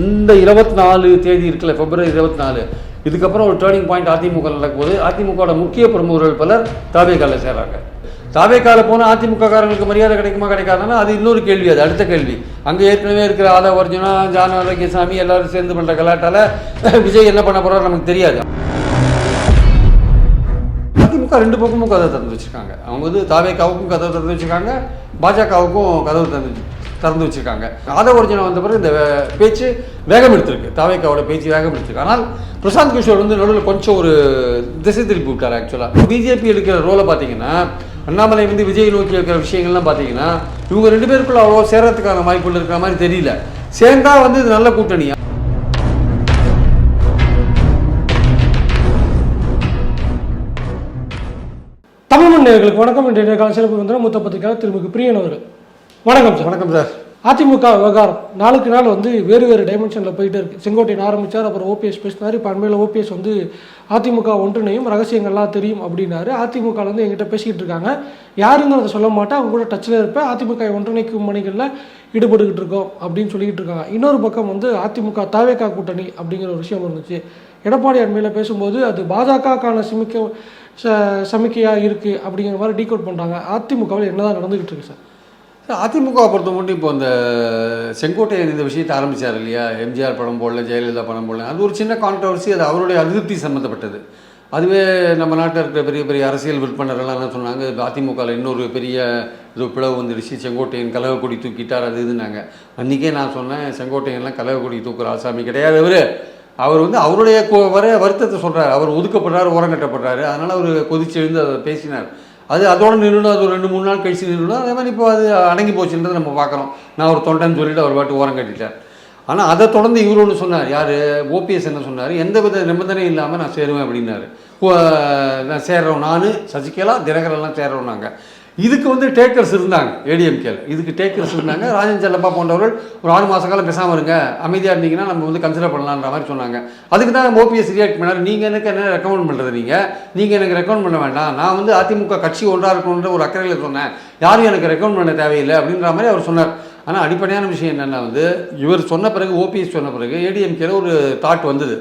இந்த இருபத்தி நாலு தேதி இருக்குல்ல பிப்ரவரி இருபத்தி நாலு இதுக்கப்புறம் ஒரு டேர்னிங் பாயிண்ட் அதிமுக நடக்கும்போது அதிமுகவோட முக்கிய பிரமுகர்கள் பலர் தாவேக்கால சேர்றாங்க. தாவேக்கால போனால் அதிமுக காரங்களுக்கு மரியாதை கிடைக்குமா கிடைக்காதுன்னா அது இன்னொரு கேள்வி அது அடுத்த கேள்வி. அங்கே ஏற்கனவே இருக்கிற ஆதா அர்ஜுனா ஜான ஆரோக்கியசாமி எல்லாரும் சேர்ந்து பண்ணுற கலாட்டால விஜய் என்ன பண்ண போறாரு நமக்கு தெரியாது. அதிமுக ரெண்டு பக்கமும் கதவை திறந்து வச்சிருக்காங்க. அவங்க வந்து தாவேக்காவுக்கும் கதவை திறந்து வச்சிருக்காங்க பாஜகவுக்கும் கதவு திறந்து திறந்து வச்சுருக்காங்க. ஆதவ ஒரிஜினல் வந்த பிறகு இந்த வே- பேச்சு வேகம் எடுத்திருக்கு. தாவேக்காவோட பேச்சு வேகம் எடுத்திருக்கு. ஆனால் பிரசாந்த் கிஷோர் வந்து நடுவில் கொஞ்சம் ஒரு திசை திருப்பி விட்டார் ஆக்சுவலாக பிஜேபி எடுக்கிற ரோலை பார்த்தீங்கன்னா அண்ணாமலை வந்து விஜய் நோக்கி இருக்கிற விஷயங்கள்லாம் பார்த்தீங்கன்னா இவங்க ரெண்டு பேருக்குள்ள அவ்வளோ சேர்றதுக்கான வாய்ப்புகள் இருக்கிற மாதிரி தெரியல. சேர்ந்தா வந்து இது நல்ல கூட்டணியா தமிழ் நேர்களுக்கு வணக்கம். இன்றைய கால சிறப்பு வந்து மூத்த பத்திரிகையாளர் திருமிகு பிரியன் அவர்கள். வணக்கம் சார். வணக்கம் சார். அதிமுக விவகாரம். நாளுக்கு நாள் வந்து வேறு வேறு டைமென்ஷனில் போயிட்டே இருக்கு. செங்கோட்டையன் ஆரம்பிச்சார் அப்புறம் ஓபிஎஸ் பேசினார் இப்போ அண்மையில் ஓபிஎஸ் வந்து அதிமுக ஒன்றிணையும் ரகசியங்கள்லாம் தெரியும் அப்படின்னாரு. அதிமுக வந்து எங்கிட்ட பேசிக்கிட்டு இருக்காங்க. யாருன்னு அதை சொல்ல மாட்டேன் அவங்க கூட டச்சில் இருப்பேன் அதிமுக ஒன்றிணைக்கும் பணிகளில் ஈடுபட்டுக்கிட்டு இருக்கோம் அப்படின்னு சொல்லிக்கிட்டு இருக்காங்க. இன்னொரு பக்கம் வந்து அதிமுக தாவேக்கா கூட்டணி அப்படிங்கிற ஒரு விஷயம் இருந்துச்சு. எடப்பாடி அண்மையில் பேசும்போது அது பாஜகக்கான சிமிக்க ச சமிக்கையாக இருக்குது அப்படிங்கிற மாதிரி டீகோட் பண்ணுறாங்க அதிமுகவில் என்னதான் நடந்துகிட்டு இருக்கு சார்? அதிமுக அதிமுகவை பொறுத்த மட்டும் இப்போ இந்த செங்கோட்டையன் இந்த விஷயத்தை ஆரம்பிச்சார் இல்லையா? எம்ஜிஆர் படம் போடல ஜெயலலிதா படம் போடல. அது ஒரு சின்ன கான்ட்ரவர்சி அது அவருடைய அதிருப்தி சம்மந்தப்பட்டது அதுவே நம்ம நாட்டில் இருக்கிற பெரிய பெரிய அரசியல் விற்பனர்கள்லாம் என்ன சொன்னாங்க? அதிமுகவில் இன்னொரு பெரிய இது பிளவு வந்துடுச்சு செங்கோட்டையன் கலவக்குடி தூக்கிட்டார் அது இதுனாங்க அன்றைக்கே நான் சொன்னேன் செங்கோட்டையன்லாம் கலவக்குடி தூக்குற ஆசாமி கிடையாது அவர். அவர் வந்து அவருடைய வர வருத்தத்தை சொல்கிறார் அவர் ஒதுக்கப்படுறாரு ஓரங்கட்டப்படுறாரு. அதனால் அவர் கொதிச்செழுந்து அதை பேசினார். அது அதோட நின்றுடும் அது ஒரு ரெண்டு மூணு நாள் கழிச்சு நின்றுடும். அதே மாதிரி இப்போ அது அடங்கி போச்சுன்றதை நம்ம பார்க்குறோம். நான் ஒரு தொண்டைன்னு சொல்லிட்டு அவர் பாட்டு ஓரம் கட்டிட்டார். ஆனால் அதை தொடர்ந்து இவர் ஒன்று சொன்னார். யார்? ஓபிஎஸ் என்ன சொன்னார்? எந்த வித நிபந்தனையும் இல்லாமல் நான் சேருவேன் அப்படின்னாரு. நான் சேர்றோம் நான் சசிகலா தினகரெல்லாம் சேர்றோம் நாங்கள் இதுக்கு வந்து டேக்கர்ஸ் இருந்தாங்க ஏடிஎம்கேல இதுக்கு டேக்கர்ஸ் இருந்தாங்க. ராஜன் செல்லப்பா போன்றவர்கள் ஒரு ஆறு மாத காலம் பேசாமல் இருங்க அமைதியாக இருந்தீங்கன்னா நம்ம வந்து கன்சிடர் பண்ணலான்ற மாதிரி சொன்னாங்க. அதுக்கு தான் ஓபிஎஸ் ரியாக்ட் பண்ணார். நீங்கள் எனக்கு என்ன ரெக்கமெண்ட் பண்ணுறது நீங்கள் நீங்கள் எனக்கு ரெக்கமெண்ட் பண்ண வேண்டாம். நான் வந்து அதிமுக கட்சி ஒன்றாக இருக்கணுன்ற ஒரு அக்கறையில் சொன்னேன். யாரும் எனக்கு ரெக்கமெண்ட் பண்ண தேவையில்லை அப்படின்ற மாதிரி அவர் சொன்னார். ஆனால் அடிப்படையான விஷயம் என்னென்னா வந்து இவர் சொன்ன பிறகு ஓபிஎஸ் சொன்ன பிறகு ஏடிஎம்கேல ஒரு தாட் வந்தது.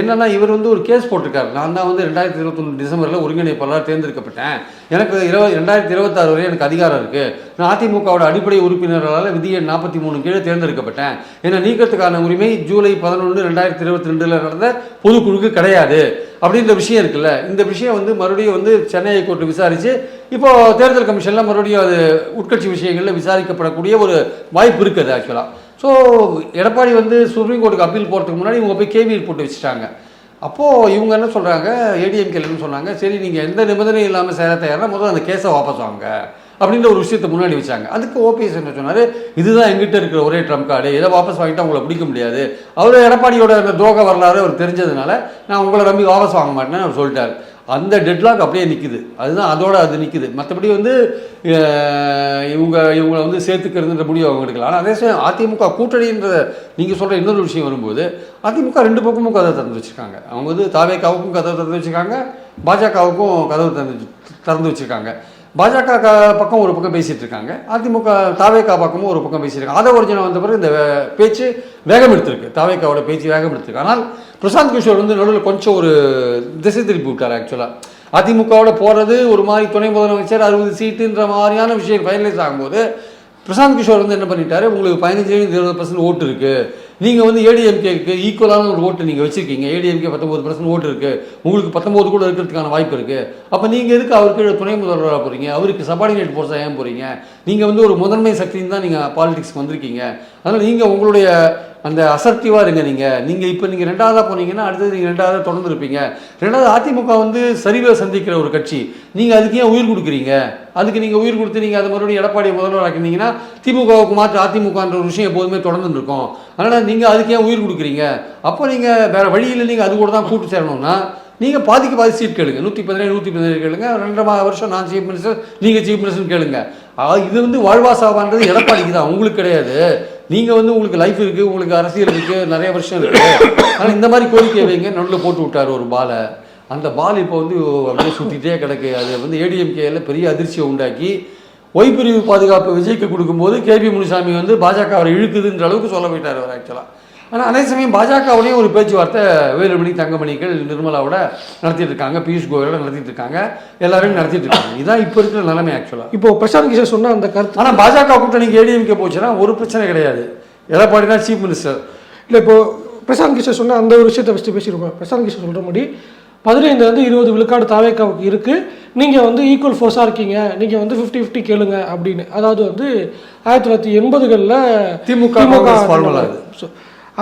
என்னன்னா இவர் வந்து ஒரு கேஸ் போட்டிருக்காரு. நான் தான் வந்து ரெண்டாயிரத்தி இருபத்தொன்று டிசம்பரில் ஒருங்கிணைப்பாளர் தேர்ந்தெடுக்கப்பட்டேன். எனக்கு இருபது ரெண்டாயிரத்தி இருபத்தாறு வரை எனக்கு அதிகாரம் இருக்குது நான் அதிமுகவோட அடிப்படை உறுப்பினர்களால் விதியை நாற்பத்தி மூணு கீழே தேர்ந்தெடுக்கப்பட்டேன். என்னை நீக்கத்துக்கான உரிமை ஜூலை பதினொன்று ரெண்டாயிரத்தி இருபத்தி ரெண்டில் நடந்த பொதுக்குழுக்கு கிடையாது. அப்படின்ற விஷயம் இருக்குல்ல. இந்த விஷயம் வந்து மறுபடியும் வந்து சென்னை ஹைகோர்ட் விசாரித்து இப்போது தேர்தல் கமிஷனில் மறுபடியும் அது உட்கட்சி விஷயங்களில் விசாரிக்கப்படக்கூடிய ஒரு வாய்ப்பு இருக்குது ஆக்சுவலாக ஸோ எடப்பாடி வந்து சுப்ரீம் கோர்ட்டுக்கு அப்பீல் போகிறதுக்கு முன்னாடி இவங்க போய் கேவியில் போட்டு வச்சுட்டாங்க. அப்போது இவங்க என்ன சொல்கிறாங்க ஏடிஎம்கேலன்னு சொன்னாங்க சரி நீங்கள் எந்த நிபந்தனையும் இல்லாமல் சேர தயாரா முதல்ல அந்த கேஸை வாபஸ் வாங்க. அப்படின்ற ஒரு விஷயத்தை முன்னாடி வச்சாங்க. அதுக்கு ஓபிஎஸ் என்ன சொன்னார்? இதுதான் எங்கிட்ட இருக்கிற ஒரே ட்ரம்ப் கார்டு இதை வாபஸ் வாங்கிட்டு உங்களை பிடிக்க முடியாது. அவர் எடப்பாடியோட அந்த துரோக வரலாறு அவர் தெரிஞ்சதுனால நான் உங்களை நம்பி வாபஸ் வாங்க மாட்டேன்னு அவர் சொல்லிட்டார். அந்த டெட்லாக் அப்படியே நிற்குது அதுதான் அதோட அது நிற்குது மற்றபடி வந்து இவங்க இவங்களை வந்து சேர்த்துக்கிறதுன்ற முடிவு அவங்க எடுக்கலாம் ஆனால் அதே சமயம் அதிமுக கூட்டணின்ற நீங்கள் சொல்கிற இன்னொரு விஷயம் வரும்போது அதிமுக ரெண்டு பக்கமும் கதவை திறந்து வச்சுருக்காங்க. அவங்க வந்து தாவேக்காவுக்கும் கதவை திறந்து வச்சுருக்காங்க. பாஜகவுக்கும் கதவு திறந்து திறந்து வச்சுருக்காங்க. பாஜக க- பக்கம் ஒரு பக்கம் பேசிகிட்டு இருக்காங்க. அதிமுக தாவேக்கா பக்கமும் ஒரு பக்கம் பேசிட்டு இருக்காங்க. ஒரிஜினல் வந்த பிறகு இந்த வே- பேச்சு வேகம் எடுத்திருக்கு தாவேக்காவோட பேச்சு வேகம் எடுத்திருக்கு ஆனால் பிரசாந்த் கிஷோர் வந்து நடுவில் கொஞ்சம் ஒரு திசை திருப்பி விட்டார் ஆக்சுவலாக அதிமுகவோட போகிறது ஒரு மாதிரி துணை முதலமைச்சர் அறுபது சீட்டுன்ற மாதிரியான விஷயம் ஃபைனலைஸ் ஆகும்போது பிரசாந்த் கிஷோர் வந்து என்ன பண்ணிட்டாரு? உங்களுக்கு பதினஞ்சு இருபது பர்சன்ட் ஓட்டு இருக்குது நீங்கள் வந்து ஏடிஎம்கேக்கு ஈக்குவலான ஒரு ஓட்டு நீங்கள் வச்சுருக்கீங்க. ஏடிஎம்கே பத்தொம்பது பர்சன்ட் ஓட்டு இருக்குது உங்களுக்கு பத்தொம்பது கூட இருக்கிறதுக்கான வாய்ப்பு இருக்குது அப்போ நீங்கள் எதுக்கு அவருக்கு துணை முதல்வராக போகிறீங்க அவருக்கு சபார்டினேட் போர்ஸா ஏன் போகிறீங்க நீங்கள் வந்து ஒரு முதன்மை சக்தின்னு தான் நீங்கள் பாலிடிக்ஸ் வந்திருக்கீங்க. அதனால் நீங்கள் உங்களுடைய அந்த அசர்ட்டிவாக இருங்க நீங்கள் நீங்கள் இப்போ நீங்கள் ரெண்டாவதாக போனீங்கன்னா அடுத்தது நீங்கள் ரெண்டாவதாக தொடர்ந்து இருப்பீங்க. ரெண்டாவது அதிமுக வந்து சரிவை சந்திக்கிற ஒரு கட்சி. நீங்கள் அதுக்கு ஏன் உயிர் கொடுக்குறீங்க? அதுக்கு நீங்கள் உயிர் கொடுத்து நீங்கள் அதை மறுபடியும் எடப்பாடி முதல்வர் ஆக்கினீங்கன்னா திமுகவுக்கு மாற்று அதிமுகன்ற ஒரு விஷயம் எப்போதுமே தொடர்ந்து இருக்கும். அதனால் நீங்கள் அதுக்கு ஏன் உயிர் கொடுக்குறீங்க? அப்போ நீங்கள் வேறு வழியில் நீங்கள் அது கூட தான் கூட்டு சேரணும்னா நீங்கள் பாதிக்கு பாதி சீட் கேளுங்க. நூற்றி பதினேழு நூற்றி பதினேழு கேளுங்க. ரெண்டரை வருஷம் நான் சீஃப் மினிஸ்டர் நீங்கள் சீஃப் மினிஸ்டர் கேளுங்க. இது வந்து வாழ்வாசாவான்றது எடப்பாடிக்கு தான். உங்களுக்கு கிடையாது. நீங்கள் வந்து உங்களுக்கு லைஃப் இருக்குது உங்களுக்கு அரசியல் இருக்குது நிறைய வருஷம் இருக்குது ஆனால் இந்த மாதிரி கோரிக்கை வைங்க. நடுவில் போட்டு விட்டார் ஒரு பாலை. அந்த பால் இப்போ வந்து அப்படியே சுற்றிட்டே கிடக்கு. அது வந்து ஏடிஎம்கேயில் பெரிய அதிர்ச்சியை உண்டாக்கி ஒய் பிரிவு பாதுகாப்பு விஜய்க்கு கொடுக்கும்போது கேபி முனுசாமி வந்து பாஜக அவரை இழுக்குதுன்ற அளவுக்கு சொல்ல போயிட்டார் அவர் ஆக்சுவலாக ஆனால் அதே சமயம் பாஜகவுடையும் ஒரு பேச்சுவார்த்தை வேலுமணி தங்கமணிகள் நிர்மலாவோட நடத்திட்டு இருக்காங்க பியூஷ் கோயலோட நடத்திட்டு இருக்காங்க எல்லாரும் நடத்திட்டு இருக்காங்க. இதுதான் இப்போ இருக்கிற நிலைமை ஆக்சுவலாக இப்போ பிரசாந்த் கிஷோர் சொன்ன அந்த கருத்து ஆனால் பாஜக கூட்டணிக்கு ஏடிஎம்கே போச்சுன்னா ஒரு பிரச்சனை கிடையாது. எடப்பாடி தான் சீஃப் மினிஸ்டர் இல்லை இப்போ பிரசாந்த் கிஷோர் சொன்ன அந்த ஒரு விஷயத்தை ஃபஸ்ட்டு பேசியிருக்கோம். பிரசாந்த் கிஷோர் சொல்கிற மாதிரி பதினைந்துலேருந்து இருபது விழுக்காடு தாவேக்காவுக்கு இருக்குது நீங்கள் வந்து ஈக்குவல் ஃபோர்ஸாக இருக்கீங்க. நீங்கள் வந்து ஃபிஃப்டி ஃபிஃப்டி கேளுங்க அப்படின்னு. அதாவது வந்து ஆயிரத்தி தொள்ளாயிரத்தி எண்பதுகளில் திமுக. So,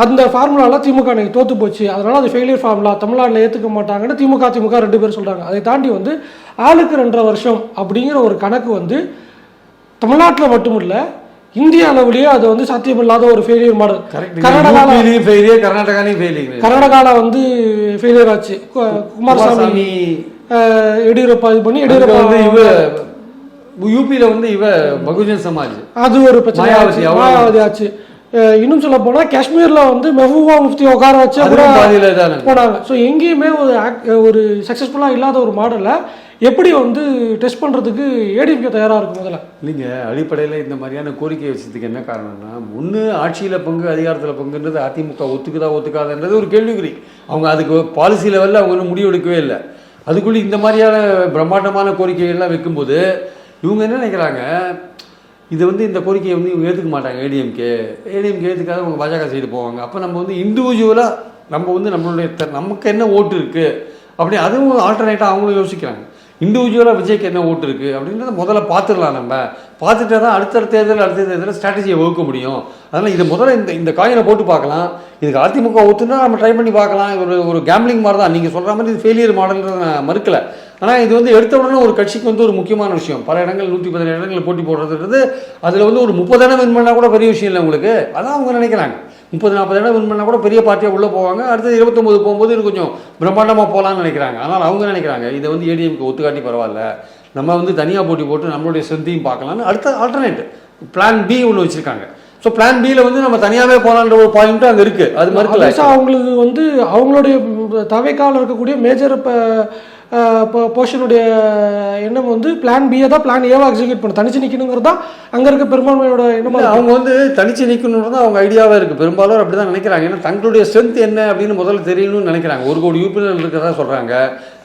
அந்த ஃபார்முலாவில் திமுக அன்னைக்கு தோத்து போச்சு. அதனால அது ஃபெயிலியர் ஃபார்முலா தமிழ்நாட்டில் ஏற்றுக்க மாட்டாங்கன்னு திமுக திமுக ரெண்டு பேரும் சொல்கிறாங்க அதை தாண்டி வந்து ஆளுக்கு ரெண்டரை வருஷம் அப்படிங்கிற ஒரு கணக்கு வந்து தமிழ்நாட்டில் மட்டும் இல்லை இந்திய அளவுலேயே அது வந்து சாத்தியமில்லாத ஒரு ஃபெயிலியர் மாடல் யூபிலையும் ஃபெயிலியர் கர்நாடகாலையும் ஃபெயிலியர் கர்நாடகாவில் வந்து ஃபெயிலியர் ஆச்சு. குமாரசாமி எடியூரப்பா இது பண்ணி எடியூரப்பா வந்து இவ யூபியில் வந்து இவ பகுஜன் சமாஜ். அது ஒரு பிரச்சனை மாயாவதி, ஆச்சு. இன்னும் சொல்ல போனா காஷ்மீர்ல வந்து மெஹபூபா முஃப்தி உட்கார வச்சு கூட போனாங்க. ஸோ எங்கேயுமே ஒரு ஒரு சக்ஸஸ்ஃபுல்லாக இல்லாத ஒரு மாடலை எப்படி வந்து டெஸ்ட் பண்ணுறதுக்கு ஏடிஎம்கே தயாராக இருக்கும் முதல்ல? இல்லைங்க அடிப்படையில் இந்த மாதிரியான கோரிக்கை வச்சதுக்கு என்ன காரணம்னா ஒன்று ஆட்சியில் பங்கு அதிகாரத்தில் பங்குன்றது அதிமுக ஒத்துக்குதா ஒத்துக்காதுன்றது ஒரு கேள்விக்குறி. அவங்க அதுக்கு பாலிசி லெவலில் அவங்க ஒன்றும் முடிவெடுக்கவே இல்லை. அதுக்குள்ளே இந்த மாதிரியான பிரம்மாண்டமான கோரிக்கைகள்லாம் வைக்கும்போது இவங்க என்ன நினைக்கிறாங்க? இது வந்து இந்த கோரிக்கையை வந்து இவங்க ஏற்றுக்க மாட்டாங்க ஏடிஎம்கே ஏடிஎம்கே ஏற்றுக்காத அவங்க பாஜக சைடு போவாங்க. அப்போ நம்ம வந்து இண்டிவிஜுவலாக நம்ம வந்து நம்மளுடைய நமக்கு என்ன ஓட்டு இருக்குது அப்படி அதுவும் ஆல்டர்னேட்டாக அவங்களும் யோசிக்கிறாங்க. இண்டிவிஜுவலாக விஜய்க்கு என்ன ஓட்டு இருக்குது அப்படின்றத முதல்ல பார்த்துடலாம் நம்ம. பார்த்துட்டா தான் அடுத்தடுத்த தேர்தல் அடுத்த தேர்தலில் ஸ்ட்ராட்டஜியை வகுக்க முடியும். அதனால் இது முதல்ல இந்த இந்த காயினை போட்டு பார்க்கலாம். இதுக்கு அதிமுக ஒத்துனா நம்ம ட்ரை பண்ணி பார்க்கலாம். ஒரு ஒரு கேம்லிங் மாதிரி தான் நீங்கள் சொல்கிற மாதிரி இது ஃபெயிலியர் மாடல்ன்றத நான் மறுக்கலை. ஆனால் இது வந்து எடுத்த உடனே ஒரு கட்சிக்கு வந்து ஒரு முக்கியமான விஷயம். பல இடங்கள் நூற்றி பதினேழு இடங்களில் போட்டி போடுறதுன்றது அதில் வந்து ஒரு முப்பது இடம் வின் பண்ணால் கூட பெரிய விஷயம் இல்லை உங்களுக்கு. அதான் அவங்க நினைக்கிறாங்க. முப்பது நாற்பது இடம் வின் பண்ணால் கூட பெரிய பார்ட்டியாக உள்ளே போவாங்க. அடுத்து இருபத்தொம்போது போகும்போது இது கொஞ்சம் பிரம்மாண்டமாக போகலான்னு நினைக்கிறாங்க. ஆனால் அவங்க நினைக்கிறாங்க? இதை வந்து ஏடிஎம்க்கு ஒத்துக்காட்டி பரவாயில்ல. நம்ம வந்து தனியாக போட்டி போட்டு நம்மளுடைய ஸ்ட்ரென்த்தையும் பார்க்கலாம்னு அடுத்த ஆல்டர்னேட் பிளான் பி ஒன்று வச்சுருக்காங்க. ஸோ பிளான் பியில் வந்து நம்ம தனியாகவே போகலான்ற ஒரு பாயிண்ட்டும் அங்கே இருக்குது அது மறுக்கல அவங்களுக்கு வந்து அவங்களுடைய தவைக்கால இருக்கக்கூடிய மேஜர் போர்ஷனுடைய எண்ணம் வந்து பிளான் பியை தான் பிளான் ஏவா எக்ஸிக்யூட் பண்ண. தனிச்சு நிற்கணுங்கிறது தான் அங்கே இருக்க பெரும்பான்மையோட எண்ணமா அவங்க வந்து தனிச்சு நிற்கணுன்றது அவங்க ஐடியாவாக இருக்குது பெரும்பாலும் அப்படி தான் நினைக்கிறாங்க. ஏன்னா தங்களுடைய ஸ்ட்ரென்த் என்ன அப்படின்னு முதல்ல தெரியணும்னு நினைக்கிறாங்க. ஒரு கோடி உறுப்பினர்கள் இருக்கிறதா சொல்கிறாங்க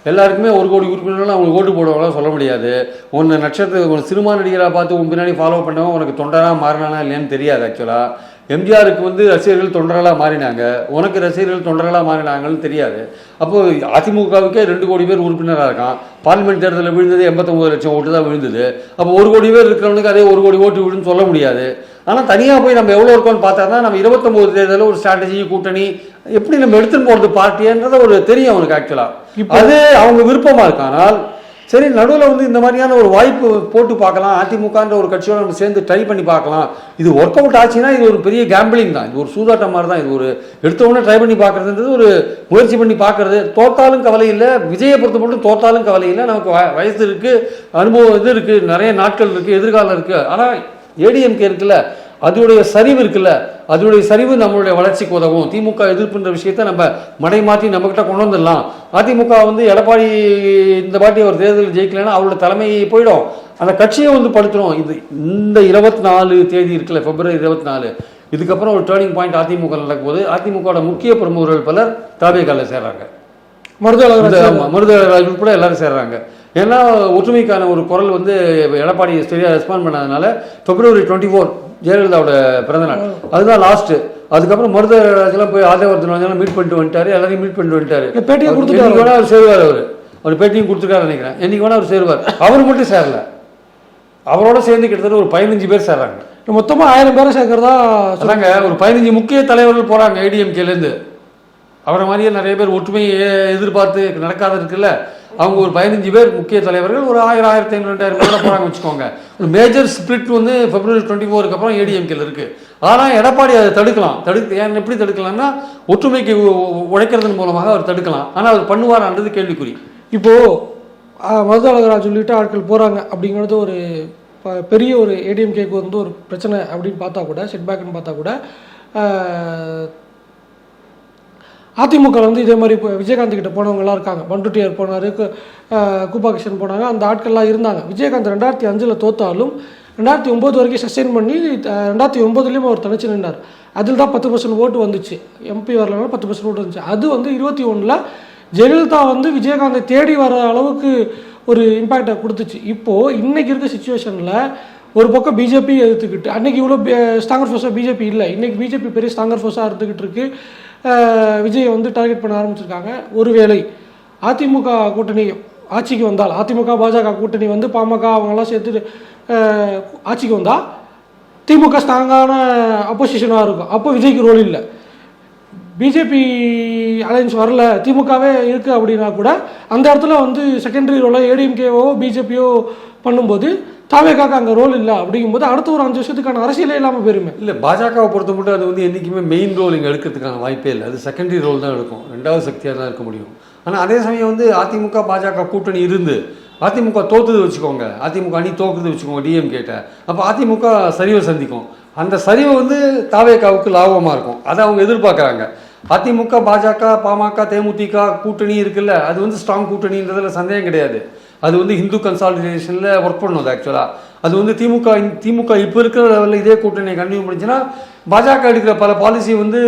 எல்லாருக்குமே ஒரு கோடி உறுப்பினர்கள் அவங்க ஓட்டு போடுவாங்களா சொல்ல முடியாது. ஒன்று நட்சத்திர ஒரு சினிமா நடிகராக பார்த்து உன் பின்னாடி ஃபாலோ பண்ணவன் உனக்கு தொண்டராக மாறினானா இல்லையான்னு தெரியாது ஆக்சுவலாக எம்ஜிஆருக்கு வந்து ரசிகர்கள் தொண்டர்களாக மாறினாங்க. உனக்கு ரசிகர்கள் தொண்டர்களாக மாறினாங்கன்னு தெரியாது. அப்போ அதிமுகவுக்கே ரெண்டு கோடி பேர் உறுப்பினராக இருக்கான். பார்லிமெண்ட் தேர்தலில் விழுந்தது எண்பத்தொம்பது லட்சம் ஓட்டு தான் விழுந்தது. அப்போ ஒரு கோடி பேர் இருக்கிறவனுக்கு அதே ஒரு கோடி ஓட்டு விழுன்னு சொல்ல முடியாது. ஆனால் தனியாக போய் நம்ம எவ்வளோ இருக்கோம்னு பார்த்தா தான் நம்ம இருபத்தொம்போது தேர்தலில் ஒரு ஸ்ட்ராட்டஜி கூட்டணி எப்படி நம்ம எடுத்துன்னு போகிறது பார்ட்டின்றத ஒரு தெரியும் அவனுக்கு ஆக்சுவலாக அது அவங்க விருப்பமாக இருக்கு ஆனால் சரி நடுவில் வந்து இந்த மாதிரியான ஒரு வாய்ப்பு போட்டு பார்க்கலாம். அதிமுகன்ற ஒரு கட்சியோட நம்ம சேர்ந்து ட்ரை பண்ணி பார்க்கலாம். இது ஒர்க் அவுட் ஆச்சுன்னா இது ஒரு பெரிய கேம்பிளிங் தான். இது ஒரு சூதாட்டம் மாதிரி தான். இது ஒரு எடுத்த உடனே ட்ரை பண்ணி பார்க்கறதுன்றது ஒரு முயற்சி பண்ணி பார்க்கறது. தோத்தாலும் கவலை இல்லை. விஜயை பொறுத்த மட்டும் தோத்தாலும் கவலை இல்லை. நமக்கு வ- வயசு இருக்குது அனுபவம் இது இருக்குது நிறைய நாட்கள் இருக்குது எதிர்காலம் இருக்குது ஆனால் ஏடிஎம்கே இருக்குல்ல அதோடைய சரிவு இருக்குல்ல? அதோடைய சரிவு நம்மளுடைய வளர்ச்சிக்கு உதவும். திமுக எதிர்ப்புன்ற விஷயத்தை நம்ம மடை மாற்றி நம்மக்கிட்ட கொண்டு வந்துடலாம். அதிமுக வந்து எடப்பாடி இந்த பாட்டி ஒரு தேர்தல் ஜெயிக்கலைன்னா அவரோட தலைமை போயிடும். அந்த கட்சியை வந்து படுத்துரும் இது இந்த இருபத்தி நாலு தேதி இருக்குல்ல பிப்ரவரி இருபத்தி நாலு இதுக்கப்புறம் ஒரு டேர்னிங் பாயிண்ட் அதிமுக நடக்கும்போது அதிமுகவோட முக்கிய பிரமுகர்கள் பலர் தாவேகால சேர்றாங்க. மருத்துவ இந்த மருதராஜ் உட்பட எல்லாரும் சேர்றாங்க. ஏன்னா ஒற்றுமைக்கான ஒரு குரல் வந்து எடப்பாடி சரியாக ரெஸ்பாண்ட் பண்ணாதனால பிப்ரவரி டுவெண்ட்டி ஃபோர் ஜெயலலிதாவோட பிறந்தநாள். அதுதான் லாஸ்ட் அதுக்கப்புறம் மருதராஜெல்லாம் போய் ஆதவர்த்தன் மீட் பண்ணிட்டு வந்துட்டாரு எல்லாரையும் மீட் பண்ணிட்டு வந்துட்டாரு. பேட்டியை அவர் கொடுத்துட்டாரு. என்னைக்கு வேணா அவர் சேருவார் அவர். அவர் பேட்டியும் கொடுத்துருக்காரு நினைக்கிறேன். என்னைக்கு வேணா அவர் சேருவார். அவர் மட்டும் சேரல. அவரோட சேர்ந்து கிட்டத்தட்ட ஒரு பதினஞ்சு பேர் சேர்றாங்க. மொத்தமாக ஆயிரம் பேரை சேர்க்கறதா அதாங்க ஒரு பதினஞ்சு முக்கிய தலைவர்கள் போறாங்க ஏடிஎம்கேலேருந்து அவரை மாதிரியே நிறைய பேர் ஒற்றுமையை எதிர்பார்த்து நடக்காத இருக்குல்ல? அவங்க ஒரு பதினஞ்சு பேர் முக்கிய தலைவர்கள் ஒரு ஆயிரம் ஆயிரத்தி ஐநூறு ரெண்டாயிரம் பேர் போகிறாங்க வச்சுக்கோங்க ஒரு மேஜர் ஸ்பிரிட் வந்து பிப்ரவரி டுவெண்ட்டி ஃபோருக்கு அப்புறம் ஏடிஎம்கேல இருக்கு. ஆனால் எடப்பாடி அதை தடுக்கலாம். தடுக்க ஏன் எப்படி தடுக்கலாம்னா ஒற்றுமைக்கு உழைக்கிறதன் மூலமாக அவர் தடுக்கலாம். ஆனால் அவர் பண்ணுவாரான்றது கேள்விக்குறி. இப்போ மருதாளகராஜ் சொல்லிட்டு உள்ளிட்ட ஆட்கள் போகிறாங்க அப்படிங்கிறது ஒரு ப- பெரிய ஒரு ஏடிஎம்கேக்கு வந்து ஒரு பிரச்சனை அப்படின்னு பார்த்தா கூட செட்பேக்னு பார்த்தா கூட அதிமுக வந்து இதே மாதிரி இப்போ விஜயகாந்த் கிட்ட போனவங்கலாம் இருக்காங்க. பண்டுட்டியார் போனார் கூப்பா கிருஷ்ணன் போனாங்க அந்த ஆட்கள்லாம் இருந்தாங்க. விஜயகாந்த் ரெண்டாயிரத்தி அஞ்சில் தோத்தாலும் ரெண்டாயிரத்தி ஒம்பது வரைக்கும் சஸ்டெயின் பண்ணி ரெண்டாயிரத்தி ஒம்பதுலேயும் அவர் தனிச்சு நின்றார் அதில் தான் பத்து பர்சன்ட் ஓட்டு வந்துச்சு. எம்பி வரலனால பத்து பர்சன்ட் ஓட்டு வந்துச்சு. அது வந்து இருபத்தி ஒன்றில் ஜெயலலிதா வந்து விஜயகாந்தை தேடி வர அளவுக்கு ஒரு இம்பேக்டை கொடுத்துச்சு. இப்போது இன்றைக்கி இருக்க சுச்சுவேஷனில் ஒரு பக்கம் பிஜேபி எதிர்த்துக்கிட்டு அன்றைக்கி இவ்வளோ ஸ்ட்ராங்கர் ஃபோர்ஸாக பிஜேபி இல்லை. இன்றைக்கி பிஜேபி பெரிய ஸ்ட்ராங்கர் ஃபோர்ஸாக எடுத்துக்கிட்டு இருக்குது விஜயை வந்து டார்கெட் பண்ண ஆரம்பிச்சிருக்காங்க. ஒருவேளை அதிமுக கூட்டணி ஆட்சிக்கு வந்தால் அதிமுக பாஜக கூட்டணி வந்து பாமக அவங்கெல்லாம் சேர்த்து ஆட்சிக்கு வந்தால் திமுக ஸ்ட்ராங்கான அப்போசிஷனாக இருக்கும். அப்போ விஜய்க்கு ரோல் இல்லை. பிஜேபி அலைன்ஸ் வரல திமுகவே இருக்குது அப்படின்னா கூட அந்த இடத்துல வந்து செகண்டரி ரோலை ஏடிஎம்கேவோ பிஜேபியோ பண்ணும்போது தாவேக்காக்கு அங்கே ரோல் இல்லை அப்படிங்கும்போது அடுத்த ஒரு அஞ்சு வருஷத்துக்கான அரசியலே இல்லாமல் போயிருமே. இல்லை பாஜகவை பொறுத்த மட்டும் அது வந்து என்றைக்குமே மெயின் ரோல் இங்கே எடுக்கிறதுக்கான வாய்ப்பே இல்லை. அது செகண்டரி ரோல் தான் எடுக்கும். ரெண்டாவது சக்தியாக தான் இருக்க முடியும். ஆனால் அதே சமயம் வந்து அதிமுக பாஜக கூட்டணி இருந்து அதிமுக தோத்துது வச்சுக்கோங்க. அதிமுக அணி தோக்குது வச்சுக்கோங்க டிஎம் கேட்ட அப்போ அதிமுக சரிவை சந்திக்கும். அந்த சரிவை வந்து தாவேக்காவுக்கு லாபமாக இருக்கும். அதை அவங்க எதிர்பார்க்குறாங்க. அதிமுக பாஜக பாமக தேமுதிக கூட்டணி இருக்குல்ல அது வந்து ஸ்ட்ராங் கூட்டணின்றதுல சந்தேகம் கிடையாது. அது வந்து ஹிந்து கன்சாலிடேஷனில் ஒர்க் பண்ணும் அது ஆக்சுவலாக அது வந்து திமுக திமுக இப்போ இருக்கிற லெவலில் இதே கூட்டணி கண்டினியூ பண்ணிச்சுன்னா பாஜக எடுக்கிற பல பாலிசி வந்து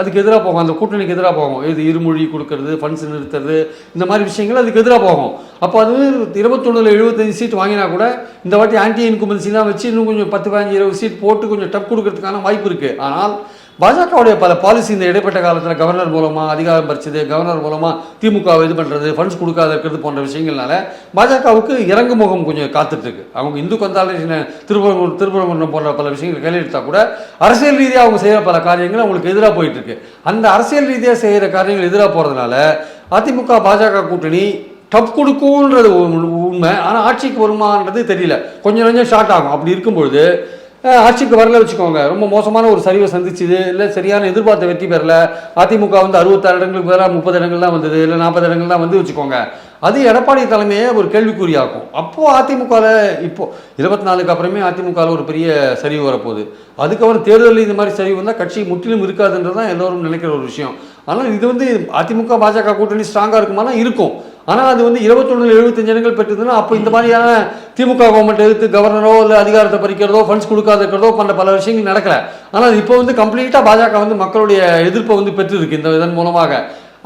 அதுக்கு எதிராக போகும். அந்த கூட்டணிக்கு எதிராக போகும். இது இருமொழி கொடுக்கறது ஃபண்ட்ஸ் நிறுத்துறது இந்த மாதிரி விஷயங்கள் அதுக்கு எதிராக போகும். அப்போ அது இருபத்தொன்னில் எழுபத்தஞ்சு சீட் வாங்கினா கூட இந்த வாட்டி ஆன்டி இன்குமென்சிலாம் வச்சு இன்னும் கொஞ்சம் பத்து பதினஞ்சு இருபது சீட் போட்டு கொஞ்சம் டப் கொடுக்கறதுக்கான வாய்ப்பு இருக்குது ஆனால் பாஜகவுடைய பல பாலிசி இந்த இடைப்பட்ட காலத்தில் கவர்னர் மூலமாக அதிகாரம் பறிச்சது கவர்னர் மூலமாக திமுக இது பண்ணுறது ஃபண்ட்ஸ் கொடுக்காத இருக்கிறது போன்ற விஷயங்கள்னால பாஜகவுக்கு இறங்கு முகம் கொஞ்சம் காத்துட்ருக்கு அவங்க இந்து கன்சாலேஷன் திருப்பரங்குன்றம் திருப்பரங்குன்றம் போன்ற பல விஷயங்கள் கையில் கூட அரசியல் ரீதியாக அவங்க செய்கிற பல காரியங்கள் அவங்களுக்கு எதிராக போயிட்டுருக்கு அந்த அரசியல் ரீதியாக செய்கிற காரியங்கள் எதிராக போகிறதுனால அதிமுக பாஜக கூட்டணி டப் கொடுக்கும்ன்றது உண்மை. ஆனால் ஆட்சிக்கு வருமானது தெரியல. கொஞ்சம் கொஞ்சம் ஷார்ட் ஆகும். அப்படி இருக்கும்பொழுது ஆட்சிக்கு வரல வச்சுக்கோங்க. ரொம்ப மோசமான ஒரு சரிவை சந்திச்சுது. இல்லை சரியான எதிர்பார்த்த வெற்றி பெறல. அதிமுக வந்து அறுபத்தாறு இடங்களுக்கு பதிலாக முப்பது இடங்கள் தான் வந்தது. இல்லை நாற்பது இடங்கள் தான் வந்து வச்சுக்கோங்க. அது எடப்பாடி தலைமையை ஒரு கேள்விக்குறியாக்கும். அப்போது அதிமுகவில் இப்போது இருபத்தி நாலுக்கு அப்புறமே அதிமுகவில் ஒரு பெரிய சரிவு வரப்போகுது. அதுக்கப்புறம் தேர்தலில் இந்த மாதிரி சரிவு வந்தால் கட்சி முற்றிலும் இருக்காதுன்றது தான் எல்லோரும் நினைக்கிற ஒரு விஷயம். ஆனால் இது வந்து அதிமுக பாஜக கூட்டணி ஸ்ட்ராங்காக இருக்குமானா இருக்கும். ஆனால் அது வந்து இருபத்தொன்னு எழுபத்தஞ்சு இடங்கள் பெற்றதுன்னா அப்போ இந்த மாதிரியான திமுக கவர்மெண்ட் எடுத்து கவர்னரோ இல்லை அதிகாரத்தை பறிக்கிறதோ ஃபண்ட்ஸ் கொடுக்காத இருக்கிறதோ பண்ண பல விஷயங்கள் நடக்கல ஆனால் இப்போ வந்து கம்ப்ளீட்டாக பாஜக வந்து மக்களுடைய எதிர்ப்பை வந்து பெற்றிருக்கு இந்த இதன் மூலமாக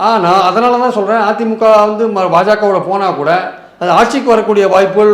ஆனால் அதனால தான் சொல்கிறேன் அதிமுக வந்து ம- பாஜகவோட போனால் கூட அது ஆட்சிக்கு வரக்கூடிய வாய்ப்புகள்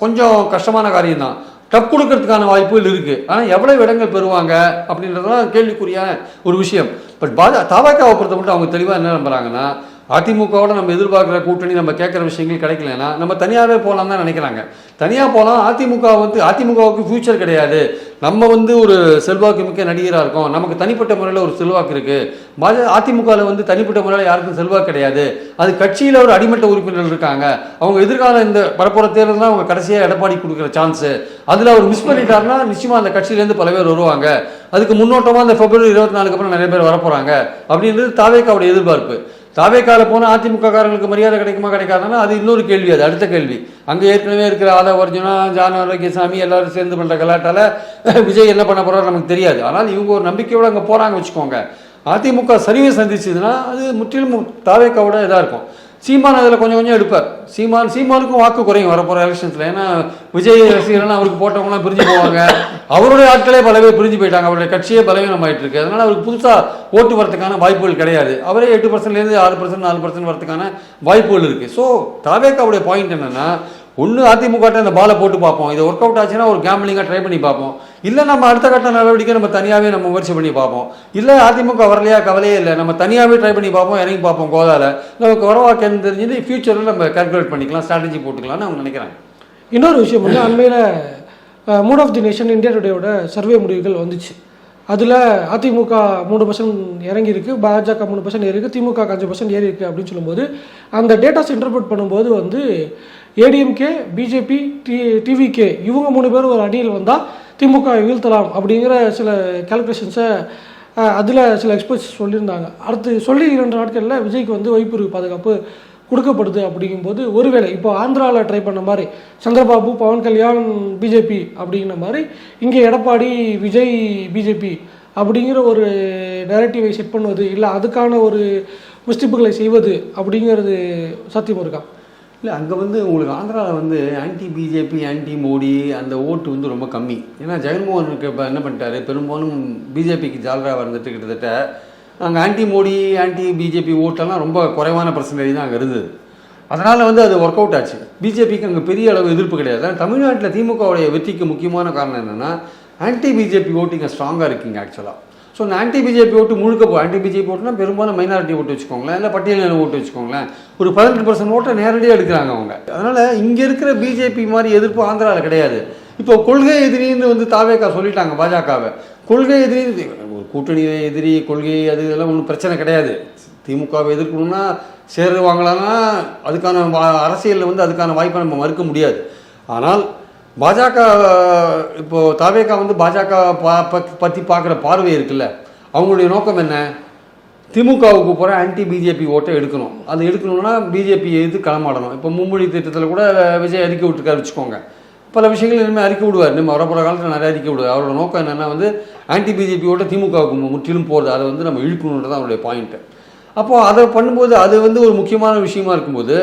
கொஞ்சம் கஷ்டமான காரியம் தான் டப் கொடுக்கறதுக்கான வாய்ப்புகள் இருக்குது ஆனால் எவ்வளவு இடங்கள் பெறுவாங்க அப்படின்றதுலாம் கேள்விக்குறியான ஒரு விஷயம் பட் பாஜ தாபாக்காவை பொறுத்த மட்டும் அவங்க தெளிவாக என்ன நம்புறாங்கன்னா அதிமுகவோட நம்ம எதிர்பார்க்குற கூட்டணி நம்ம கேட்குற விஷயங்கள் கிடைக்கலனா நம்ம தனியாகவே போகலாம் தான் நினைக்கிறாங்க. தனியாக போகலாம் அதிமுக வந்து அதிமுகவுக்கு ஃபியூச்சர் கிடையாது. நம்ம வந்து ஒரு செல்வாக்கு மிக்க நடிகராக இருக்கோம். நமக்கு தனிப்பட்ட முறையில் ஒரு செல்வாக்கு இருக்குது பாஜ அதிமுகவில் வந்து தனிப்பட்ட முறையில் யாருக்கும் செல்வாக்கு கிடையாது. அது கட்சியில் ஒரு அடிமட்ட உறுப்பினர்கள் இருக்காங்க. அவங்க எதிர்கால இந்த பரப்புற தேர்தல் தான் அவங்க கடைசியாக எடப்பாடி கொடுக்குற சான்ஸு அதில் அவர் மிஸ் பண்ணிட்டாருன்னா நிச்சயமாக அந்த கட்சியிலேருந்து பல பேர் வருவாங்க. அதுக்கு முன்னோட்டமாக அந்த பிப்ரவரி இருபத்தி நாலுக்கு அப்புறம் நிறைய பேர் வரப்போகிறாங்க அப்படின்றது தாவேக்காவுடைய எதிர்பார்ப்பு. தாவேக்கால போனால் அதிமுக காரங்களுக்கு மரியாதை கிடைக்குமா கிடைக்காதுன்னா அது இன்னொரு கேள்வி அது அடுத்த கேள்வி. அங்கே ஏற்கனவே இருக்கிற ஆதவ அர்ஜுனா ஜான ஆரோக்கியசாமி எல்லாரும் சேர்ந்து பண்ணுற கலாட்டால விஜய் என்ன பண்ண போறாரு நமக்கு தெரியாது. ஆனால் இவங்க ஒரு நம்பிக்கையோடு அங்கே போகிறாங்க வச்சுக்கோங்க. அதிமுக சரிவை சந்திச்சதுன்னா அது முற்றிலும் தாவேக்காவோட இதாக இருக்கும். சீமான் அதில் கொஞ்சம் கொஞ்சம் எடுப்பார். சீமான் சீமானுக்கும் வாக்கு குறையும் வரப்போகிற எலெக்ஷன்ஸில் ஏன்னா விஜய் ரசிகர்கள்லாம் அவருக்கு போட்டவங்களாம் பிரிஞ்சு போவாங்க. அவருடைய ஆட்களே பலவே பிரிஞ்சு போயிட்டாங்க. அவருடைய கட்சியே பலவீனம் ஆயிட்டு இருக்கு அதனால அவருக்கு புதுசாக ஓட்டு வரதுக்கான வாய்ப்புகள் கிடையாது. அவரே எட்டு பர்சன்ட்லேருந்து ஆறு பர்சன்ட் நாலு பர்சன்ட் வரதுக்கான வாய்ப்புகள் இருக்குது ஸோ தாவேக்காவுடைய பாயிண்ட் என்னென்னா ஒன்று அதிமுகட்ட அந்த பாலை போட்டு பார்ப்போம். இது ஒர்க் அவுட் ஆச்சுன்னா ஒரு கேம்பிளிங்காக ட்ரை பண்ணி பார்ப்போம். இல்லை நம்ம அடுத்த கட்ட நடவடிக்கை நம்ம தனியாகவே நம்ம முயற்சி பண்ணி பார்ப்போம். இல்லை அதிமுக வரலையா? கவலையே இல்லை. நம்ம தனியாகவே ட்ரை பண்ணி பார்ப்போம் இறங்கி பார்ப்போம் கோதால நமக்கு வரவாக்கன்னு தெரிஞ்சது? ஃபியூச்சரில் நம்ம கால்குலேட் பண்ணிக்கலாம் ஸ்ட்ராட்டஜி போட்டுக்கலாம்னு அவங்க நினைக்கிறாங்க. இன்னொரு விஷயம் வந்து அண்மையில் mood of the nation India டுடேயோட survey முடிவுகள் வந்துச்சு. அதில் அதிமுக மூணு பர்சன்ட் இறங்கியிருக்கு பாஜக மூணு பர்சன்ட் ஏறியிருக்கு திமுக அஞ்சு பர்சன்ட் ஏறியிருக்கு அப்படின்னு சொல்லும்போது அந்த டேட்டாஸ் இன்டர்பிரட் பண்ணும்போது வந்து ஏடிஎம்கே பிஜேபி டி டிவிகே இவங்க மூணு பேர் ஒரு அணியில் வந்தால் திமுக வீழ்த்தலாம் அப்படிங்கிற சில கேல்குலேஷன்ஸை அதில் சில எக்ஸ்பர்ட்ஸ் சொல்லியிருந்தாங்க. அடுத்து சொல்லி இரண்டு நாட்களில் விஜய்க்கு வந்து வைப்புறு பாதுகாப்பு கொடுக்கப்படுது அப்படிங்கும்போது ஒருவேளை இப்போ ஆந்திராவில் ட்ரை பண்ண மாதிரி சந்திரபாபு பவன் கல்யாண் பிஜேபி அப்படிங்கிற மாதிரி இங்கே எடப்பாடி விஜய் பிஜேபி அப்படிங்கிற ஒரு நேரட்டிவை செட் பண்ணுவது இல்லை அதுக்கான ஒரு முஸ்டிப்புகளை செய்வது அப்படிங்கிறது சத்தியம் இருக்கா? இல்லை அங்கே வந்து உங்களுக்கு ஆந்திராவில் வந்து ஆன்டி பிஜேபி ஆன்டி மோடி அந்த ஓட்டு வந்து ரொம்ப கம்மி. ஏன்னா ஜெகன்மோகனுக்கு இப்போ என்ன பண்ணிட்டாரு? பெரும்பாலும் பிஜேபிக்கு ஜாலராக வந்துட்டு கிட்டத்தட்ட அங்கே ஆன்டி மோடி ஆன்டி பிஜேபி ஓட்டெல்லாம் ரொம்ப குறைவான பர்சன்டேஜ் தான் அங்கே இருந்தது. அதனால் வந்து அது ஒர்க் அவுட் ஆச்சு. பிஜேபிக்கு அங்கே பெரிய அளவு எதிர்ப்பு கிடையாது. ஆனால் தமிழ்நாட்டில் திமுகவுடைய வெற்றிக்கு முக்கியமான காரணம் என்னென்னா ஆன்டி பிஜேபி ஓட்டிங்க ஸ்ட்ராங்காக இருக்கீங்க ஆக்சுவலாக ஸோ இந்த ஆன்டி பிஜேபி ஓட்டு முழுக்க போ ஆன்டி பிஜேபி ஓட்டுனா பெரும்பாலும் மைனாரிட்டி ஓட்டு வச்சுக்கோங்களேன். இல்லை பட்டியலின ஓட்டு வச்சுக்கோங்களேன். ஒரு பதினெட்டு பர்சன்ட் ஓட்டை நேரடியாக எடுக்கிறாங்க அவங்க. அதனால் இங்கே இருக்கிற பிஜேபி மாதிரி எதிர்ப்பு ஆந்திராவில் கிடையாது. இப்போ கொள்கை எதிரின்னு வந்து தாவேக்கா சொல்லிட்டாங்க பாஜகவை. கொள்கை எதிரி ஒரு கூட்டணி எதிரி கொள்கை அது இதெல்லாம் ஒன்றும் பிரச்சனை கிடையாது. திமுகவை எதிர்க்கணும்னா சேருவாங்களான்னா அதுக்கான அரசியலில் வந்து அதுக்கான வாய்ப்பை நம்ம மறுக்க முடியாது. ஆனால் பாஜக இப்போது தாவேக்கா வந்து பாஜக பா பத்- பார்க்குற பார்வை இருக்குல்ல. அவங்களுடைய நோக்கம் என்ன? திமுகவுக்கு போகிற ஆன்டி பிஜேபி ஓட்டை எடுக்கணும். அது எடுக்கணும்னா பிஜேபி எதிர்த்து களமாடணும்? இப்போ மும்மொழி திட்டத்தில் கூட விஜய் அறிக்கை விட்டுருக்காரு வச்சுக்கோங்க. பல விஷயங்கள் இனிமேல் அறிக்கை விடுவார். நம்ம வரப்போகிற காலத்தில் நிறைய அறிக்கை விடுவார். அவரோட நோக்கம் என்னென்னா வந்து ஆன்டி பிஜேபி ஓட்டை திமுகவுக்கு முற்றிலும் போகிறது அதை வந்து நம்ம இழுக்கணுன்றது அவருடைய பாயிண்ட்டு அப்போது அதை பண்ணும்போது அது வந்து ஒரு முக்கியமான விஷயமா இருக்கும்போது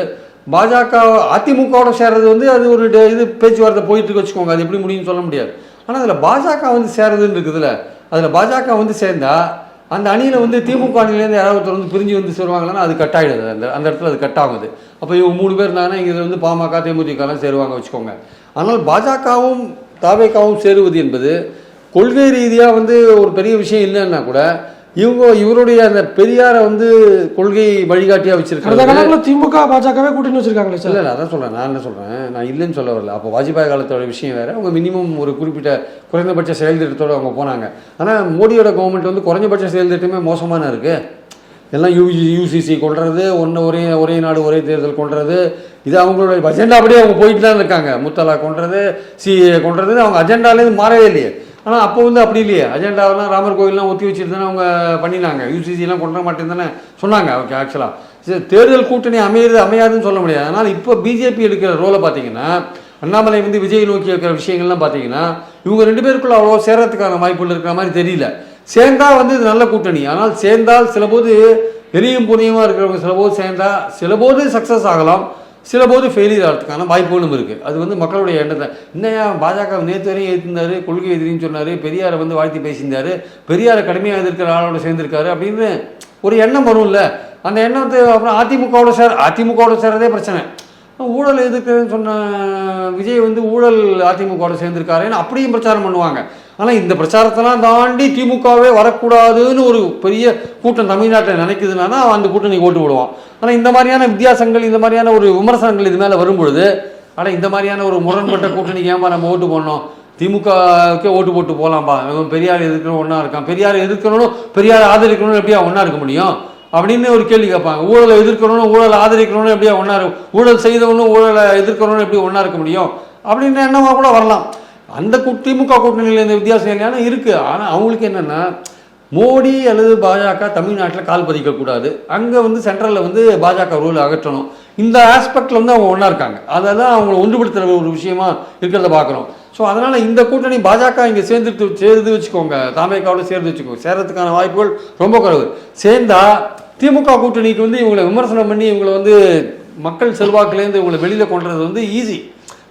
பாஜக அதிமுகவோட சேர்றது வந்து அது ஒரு இது பேச்சுவார்த்தை போயிட்டு இருக்கு வச்சுக்கோங்க. அது எப்படி முடியும்னு சொல்ல முடியாது. ஆனால் அதில் பாஜக வந்து சேர்றதுன்னு இருக்குதுல்ல. அதில் பாஜக வந்து சேர்ந்தால் அந்த அணியில் வந்து திமுக அணியிலேருந்து யாராவது ஒருத்தர் வந்து பிரிஞ்சு வந்து சேருவாங்கன்னா அது கட் ஆகிடுது அந்த அந்த இடத்துல அது கட் ஆகுது. அப்போ இவங்க மூணு பேர் இருந்தாங்கன்னா இங்கே வந்து பாமக தேமுதிகலாம் சேருவாங்க வச்சுக்கோங்க. ஆனால் பாஜகவும் தாவேக்காவும் சேருவது என்பது கொள்கை ரீதியாக வந்து ஒரு பெரிய விஷயம் இல்லைன்னா கூட இவங்க இவருடைய அந்த பெரியாரை வந்து கொள்கை வழிகாட்டியாக கடந்த வச்சிருக்காங்க திமுக பாஜகவே கூட்டணி வச்சிருக்காங்களே சார். இல்லை அதான் சொல்கிறேன் நான் என்ன சொல்கிறேன் நான் இல்லைன்னு சொல்ல வரல. அப்போ வாஜ்பாய் காலத்தோட விஷயம் வேறு அவங்க மினிமம் ஒரு குறிப்பிட்ட குறைந்தபட்ச செயல் திட்டத்தோடு அவங்க போனாங்க. ஆனால் மோடியோட கவர்மெண்ட் வந்து குறைஞ்சபட்ச செயல் திட்டமே மோசமான இருக்குது எல்லாம் யூ யூசிசி கொள்றது ஒன்று ஒரே ஒரே நாடு ஒரே தேர்தல் கொள்றது இது அவங்களோட அஜெண்டா அப்படியே அவங்க போயிட்டு தான் இருக்காங்க முத்தலா கொன்றது சிஏ கொன்றது அவங்க அஜெண்டாலேருந்து மாறவே இல்லையே. ஆனால் அப்போ வந்து அப்படி இல்லையே. அஜெண்டாவெல்லாம் ராமர் கோயிலெலாம் ஒத்தி வச்சுட்டு தானே அவங்க பண்ணினாங்க. யூசிசிலாம் கொண்டு மாட்டேன்னு தானே சொன்னாங்க ஓகே ஆக்சுவலாக சரி தேர்தல் கூட்டணி அமையுது அமையாதுன்னு சொல்ல முடியாது. அதனால் இப்போ பிஜேபி எடுக்கிற ரோலை பார்த்தீங்கன்னா அண்ணாமலை வந்து விஜய் நோக்கி வைக்கிற விஷயங்கள்லாம் பார்த்தீங்கன்னா இவங்க ரெண்டு பேருக்குள்ள அவ்வளோ சேரத்துக்கான வாய்ப்புகள் இருக்கிற மாதிரி தெரியல. சேர்ந்தால் வந்து இது நல்ல கூட்டணி. ஆனால் சேர்ந்தால் சில போது எளியும் புனியமாக இருக்கிறவங்க சில போது சிலபோது சில போது சக்ஸஸ் ஆகலாம். சில போது ஃபெயிலியர் ஆகிறதுக்கான வாய்ப்புகளும் இருக்குது அது வந்து மக்களுடைய எண்ணத்தை இன்னையா பாஜக நேற்று வரையும் எதிர்த்தாரு கொள்கை எதிரின்னு சொன்னார் பெரியாரை வந்து வாழ்த்தி பேசியிருந்தார் பெரியாரை கடுமையாக எதிர்க்கிற ஆளோட சேர்ந்திருக்காரு அப்படின்னு ஒரு எண்ணம் வரும்ல. அந்த எண்ணத்தை அப்புறம் அதிமுகவோட சார் அதிமுகவோட சேர்றதே பிரச்சனை. ஊழல் எதுக்குன்னு சொன்ன விஜய் வந்து ஊழல் அதிமுகவோட சேர்ந்திருக்காருன்னு அப்படியும் பிரச்சாரம் பண்ணுவாங்க. ஆனால் இந்த பிரச்சாரத்தெல்லாம் தாண்டி திமுகவே வரக்கூடாதுன்னு ஒரு பெரிய கூட்டம் தமிழ்நாட்டில் நினைக்குதுன்னா அந்த கூட்டணி ஓட்டு விடுவான் ஆனால் இந்த மாதிரியான வித்தியாசங்கள் இந்த மாதிரியான ஒரு விமர்சனங்கள் இது மேலே வரும்பொழுது ஆனால் இந்த மாதிரியான ஒரு முரண்பட்ட கூட்டணிக்கு ஏன்பா நம்ம ஓட்டு போடணும்? திமுகவுக்கே ஓட்டு போட்டு போகலாம்ப்பா பெரியார் எதிர்க்கணும் ஒன்றா இருக்கான். பெரியார் எதிர்க்கணும் பெரியார் ஆதரிக்கணும் எப்படியா ஒன்றா இருக்க முடியும்? அப்படின்னு ஒரு கேள்வி கேட்பாங்க. ஊழலை எதிர்க்கணும் ஊழலை ஆதரிக்கணும்னு எப்படியா ஒன்றா இருக்கும் ஊழல் செய்தவனும் ஊழலை எதிர்க்கணும்னு எப்படி ஒன்றா இருக்க முடியும்? அப்படின்னு என்னவா கூட வரலாம். அந்த திமுக கூட்டணியில் இந்த வித்தியாசம் இல்லைன்னா இருக்குது ஆனால் அவங்களுக்கு என்னென்னா மோடி அல்லது பாஜக தமிழ்நாட்டில் கால் பதிக்கக்கூடாது அங்கே வந்து சென்ட்ரலில் வந்து பாஜக ரூல் அகற்றணும். இந்த ஆஸ்பெக்டில் வந்து அவங்க ஒன்றா இருக்காங்க. அதை தான் அவங்கள ஒன்றுபடுத்துகிற ஒரு விஷயமா இருக்கிறத பார்க்குறோம் ஸோ அதனால் இந்த கூட்டணி பாஜக இங்கே சேர்ந்துட்டு சேர்ந்து வச்சுக்கோங்க. தாமேக்காவோட சேர்ந்து வச்சுக்கோங்க. சேர்றதுக்கான வாய்ப்புகள் ரொம்ப குறைவு. சேர்ந்தால் திமுக கூட்டணிக்கு வந்து இவங்களை விமர்சனம் பண்ணி இவங்களை வந்து மக்கள் செல்வாக்குலேருந்து இவங்களை வெளியில் கொண்டுறது வந்து ஈஸி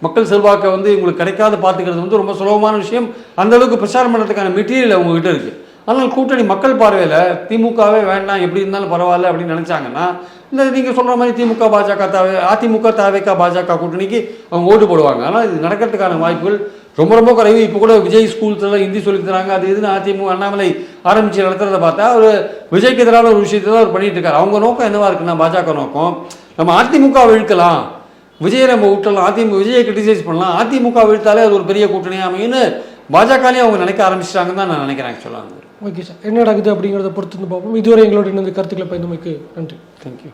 மக்கள் செல்வாக்கை வந்து இவங்களுக்கு கிடைக்காத பார்த்துக்கிறது வந்து ரொம்ப சுலபமான விஷயம். அந்த அளவுக்கு பிரச்சாரம் பண்ணுறதுக்கான மெட்டீரியல் அவங்ககிட்ட இருக்குது ஆனால் கூட்டணி மக்கள் பார்வையில் திமுகவே வேண்டாம் எப்படி இருந்தாலும் பரவாயில்ல அப்படின்னு நினச்சாங்கன்னா இந்த நீங்கள் சொல்கிற மாதிரி திமுக பாஜக தாவே அதிமுக தாவேக்கா பாஜக கூட்டணிக்கு அவங்க ஓட்டு போடுவாங்க. ஆனால் இது நடக்கிறதுக்கான வாய்ப்புகள் ரொம்ப ரொம்ப குறைவு. இப்போ கூட விஜய் ஸ்கூல்ஸ்லாம் ஹிந்தி சொல்லித் தராங்க. அது இதுன்னு அதிமுக அண்ணாமலை ஆரம்பிச்சு நடத்துறத பார்த்தா ஒரு விஜய்க்கு எதிரான ஒரு விஷயத்தை தான் அவர் பண்ணிட்டு இருக்காரு. அவங்க நோக்கம் என்னவா இருக்குன்னா பாஜக நோக்கம். நம்ம அதிமுக இழுக்கலாம் விஜயை நம்ம விட்டலாம் அதிமுக விஜயை கிரிட்டிசைஸ் பண்ணலாம். அதிமுக வீழ்த்தாலே அது ஒரு பெரிய கூட்டணியாக அமையும்னு பாஜகலையும் அவங்க நினைக்க ஆரம்பிச்சிட்டாங்கன்னு தான் நான் நினைக்கிறேன் ஆக்சுவலாக ஓகே சார். என்ன நடக்குது அப்படிங்கிறத பொறுத்து வந்து பார்ப்போம். இதுவரை எங்களோட இணைந்து கருத்துக்களை பயந்தமைக்கு நன்றி. தேங்க்யூ